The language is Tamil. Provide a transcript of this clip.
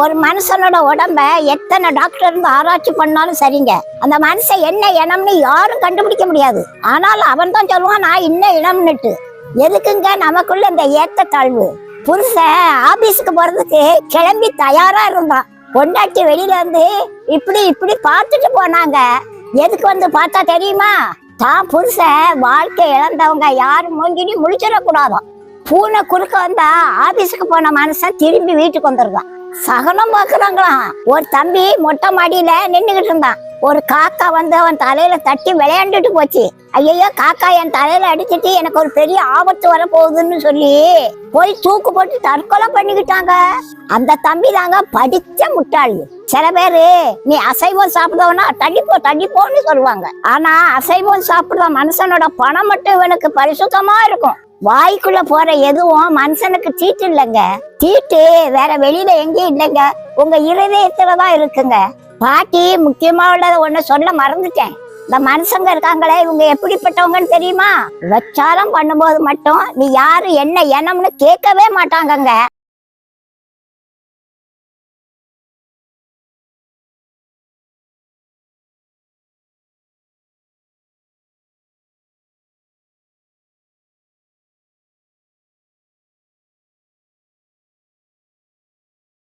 ஒரு மனுஷனோட உடம்ப எத்தனை டாக்டர் இருந்து ஆராய்ச்சி பண்ணாலும் சரிங்க. அந்த மனுஷன் என்ன இனம்னு யாரும் கண்டுபிடிக்க முடியாது. ஆனாலும் அவன் தான் சொல்லுவான் நான் இன்ன இனம்னுட்டு. எதுக்குங்க நமக்குள்ள இந்த ஏற்றத்தாழ்வு புருஷன் ஆபீஸுக்கு போறதுக்கு கிளம்பி தயாரா இருந்தான். பொண்டாட்டி வெளியில வந்து இப்படி இப்படி பார்த்துட்டு போனாங்க. எதுக்கு வந்து பார்த்தா தெரியுமா? தான் புருஷன் வாழ்க்கை இழந்தவங்க யாரும் மூங்கினி முழிச்சிடக்கூடாதான். பூனை குறுக்க வந்தா ஆபீஸுக்கு போன மனுஷன் திரும்பி வீட்டுக்கு வந்துருக்கான் சகனம் பாக்குறாங்களாம் ஒரு தம்பி மொட்டை மாடியில நின்னுகிட்டு இருந்தான். ஒரு காக்கா வந்து அவன் தலையில தட்டி விளையாண்டுட்டு போச்சு. ஐயோ காக்கா என் தலையில அடிச்சிட்டு எனக்கு ஒரு பெரிய ஆபத்து வர போகுதுன்னு சொல்லி போய் தூக்கு போட்டு தற்கொலை பண்ணிக்கிட்டாங்க. அந்த தம்பி தாங்க படிச்ச முட்டாளி. சில பேரு நீ அசைவம் சாப்பிடுவனா தள்ளிப்போ தள்ளிப்போன்னு சொல்லுவாங்க. ஆனா அசைவம் சாப்பிடுற மனுஷனோட பணம் மட்டும் இவனுக்கு பரிசுத்தமா இருக்கும். வாய்க்குள்ள போற எதுவும் மனுஷனுக்கு தீட்டு இல்லைங்க. தீட்டு வேற வெளியில எங்கேயும் இல்லைங்க. உங்க இருதயத்துலதான் இருக்குங்க. பாட்டி முக்கியமா உள்ளத ஒண்ணு சொல்ல மறந்துட்டேன். இந்த மனுஷங்க இருக்காங்களே இவங்க எப்படிப்பட்டவங்கன்னு தெரியுமா? விச்சாரம் பண்ணும்போது மட்டும் நீ யாரு என்ன இனம்னு கேட்கவே மாட்டாங்கங்க.